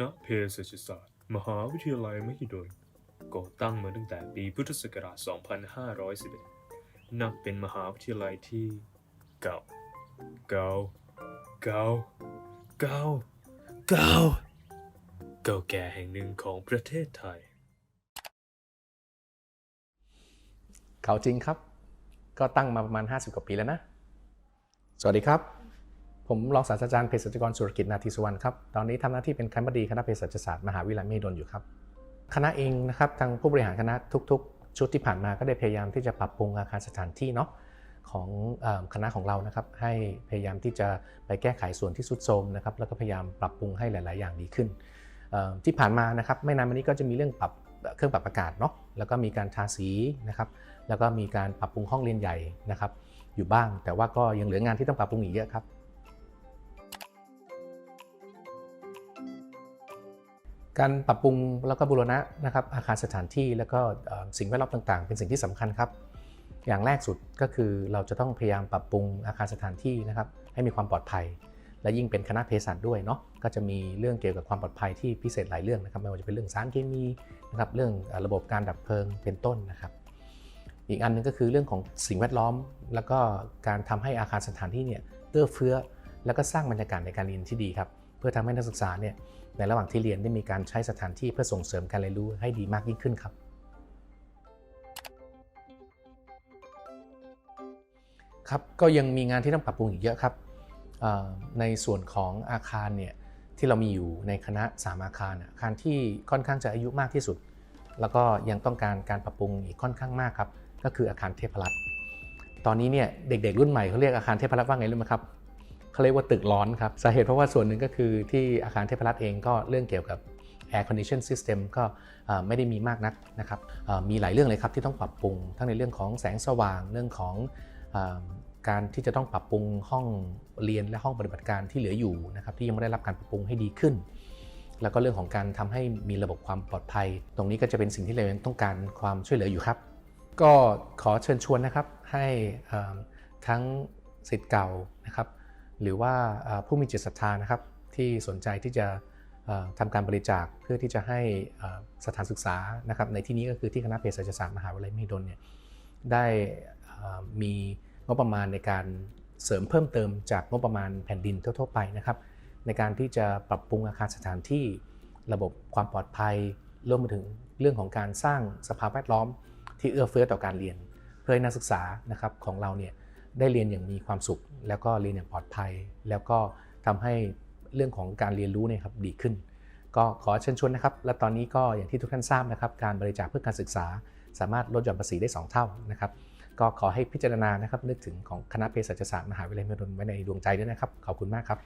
ณะเภสัชศาสตร์ มหาวิทยาลัยมหิดลก่อตั้งมาตั้งแต่ปีพุทธศักราช 2511 นับเป็นมหาวิทยาลัยที่เก่า เก่า เก่า เก่า เก่า เก่าแก่แห่งหนึ่งของประเทศไทยเก่าจริงครับ ก็ตั้งมาประมาณ 50 กว่าปีแล้วนะ สวัสดีครับ ผมรองศาสตราจารย์เภสัชกรสุรกิจนาทีสุวรรณครับ ตอนนี้ทำหน้าที่เป็นคณบดีคณะเภสัชศาสตร์มหาวิทยาลัยมหิดลอยู่ครับ คณะเองนะครับทางผู้บริหารคณะทุก ๆ ชุดที่ผ่านมาก็ได้พยายามที่จะปรับปรุงอาคารสถานที่เนาะของคณะของเรานะครับ ให้พยายามที่จะไปแก้ไขส่วนที่สุดโทรมนะครับ แล้วก็พยายามปรับปรุงให้หลาย ๆ อย่างดีขึ้น ที่ผ่านมานะครับไม่นานมานี้ก็จะมีเรื่องปรับเครื่องปรับอากาศเนาะ แล้วก็มีการทาสีนะครับ แล้วก็มีการปรับปรุงห้องเรียนใหญ่นะครับ อยู่บ้าง แต่ว่าก็ยังเหลืองานที่ต้องปรับปรุงอีกเยอะครับ การปรับปรุงแล้วก็บูรณะนะครับอาคารสถานที่แล้วก็สิ่งแวดล้อมต่าง ๆ เป็นสิ่งที่สำคัญครับ อย่างแรกสุดก็คือเราจะต้องพยายามปรับปรุงอาคารสถานที่นะครับให้มีความปลอดภัย และยิ่งเป็นคณะเภสัชด้วยเนาะก็จะมีเรื่องเกี่ยวกับความปลอดภัยที่พิเศษหลายเรื่องนะครับไม่ว่าจะเป็นเรื่องสารเคมีนะครับเรื่องระบบการดับเพลิงเป็นต้นนะครับอีกอันหนึงก็คือเรื่องของสิ่งแวดล้อม แล้วก็การทำให้อาคารสถานที่เนี่ยเอื้อเฟื้อ แล้วก็สร้างบรรยากาศในการเรียนที่ดีครับ พื่อทำให้นักศึกษาเนี่ยในระหว่างที่เรียนได้มีการใช้สถานที่เพื่อส่งเสริมการเรียนรู้ให้ดีมากยิ่งขึ้นครับครับก็ยังมีงานที่ต้องปรับปรุงอีกเยอะครับในส่วนของอาคารเนี่ยที่เรามีอยู่ในคณะ 3 อาคารอาคารที่ค่อนข้างจะอายุมากที่สุด แล้วก็ยังต้องการการปรับปรุงอีกค่อนข้างมากครับก็คืออาคารเทพรัตน์ตอนนี้เนี่ยเด็กๆรุ่นใหม่เขาเรียกอาคารเทพรัตน์ว่าไงรู้ไหมครับ เขาเรียกว่าตึกร้อนครับ สาเหตุเพราะว่าส่วนหนึ่งก็คือที่อาคารเทพรัตน์เองก็เรื่องเกี่ยวกับ air condition system ก็เอ่อไม่ได้มีมากนักนะครับมีหลายเรื่องเลยครับที่ต้องปรับปรุง ทั้งในเรื่องของแสงสว่างเรื่องของอการที่จะต้องปรับปรุงห้องเรียนและห้องปฏิบัติการที่เหลืออยู่นะครับที่ยังไม่ได้รับการปรับปรุงให้ดีขึ้น แล้วก็เรื่องของการทำให้มีระบบความปลอดภัย ตรงนี้ก็จะเป็นสิ่งที่เรายังต้องการความช่วยเหลืออยู่ครับ ก็ขอเชิญชวนนะครับให้ทั้งสิทธิ์เก่านะครับ หรือว่าผู้มีจิตศรัทธานะครับที่สนใจที่จะเอ่อทำการบริจาคเพื่อที่จะให้สถานศึกษานะครับในที่นี้ก็คือที่คณะเภสัชศาสตร์มหาวิทยาลัยมหิดลเนี่ยได้มีงบประมาณในการเสริมเพิ่มเติมจากงบประมาณแผ่นดินทั่วๆไปนะครับ ในการที่จะปรับปรุงอาคารสถานที่ระบบความปลอดภัยรวมไปถึงเรื่องของการสร้างสภาพแวดล้อมที่เอื้อเฟื้อต่อการเรียน เพื่อให้นักศึกษานะครับของเราเนี่ย ได้เรียนอย่างมีความสุข แล้วก็เรียนอย่างปลอดภัย แล้วก็ทำให้เรื่องของการเรียนรู้เนี่ยครับดีขึ้น ก็ขอเชิญชวนนะครับ และตอนนี้ก็อย่างที่ทุกท่านทราบนะครับ การบริจาคเพื่อการศึกษา สามารถลดหย่อนภาษีได้ 2 เท่านะครับ ก็ขอให้พิจารณานะครับนึกถึงของคณะเภสัชศาสตร์มหาวิทยาลัยมหิดลไว้ในดวงใจด้วยนะครับ ขอบคุณมากครับ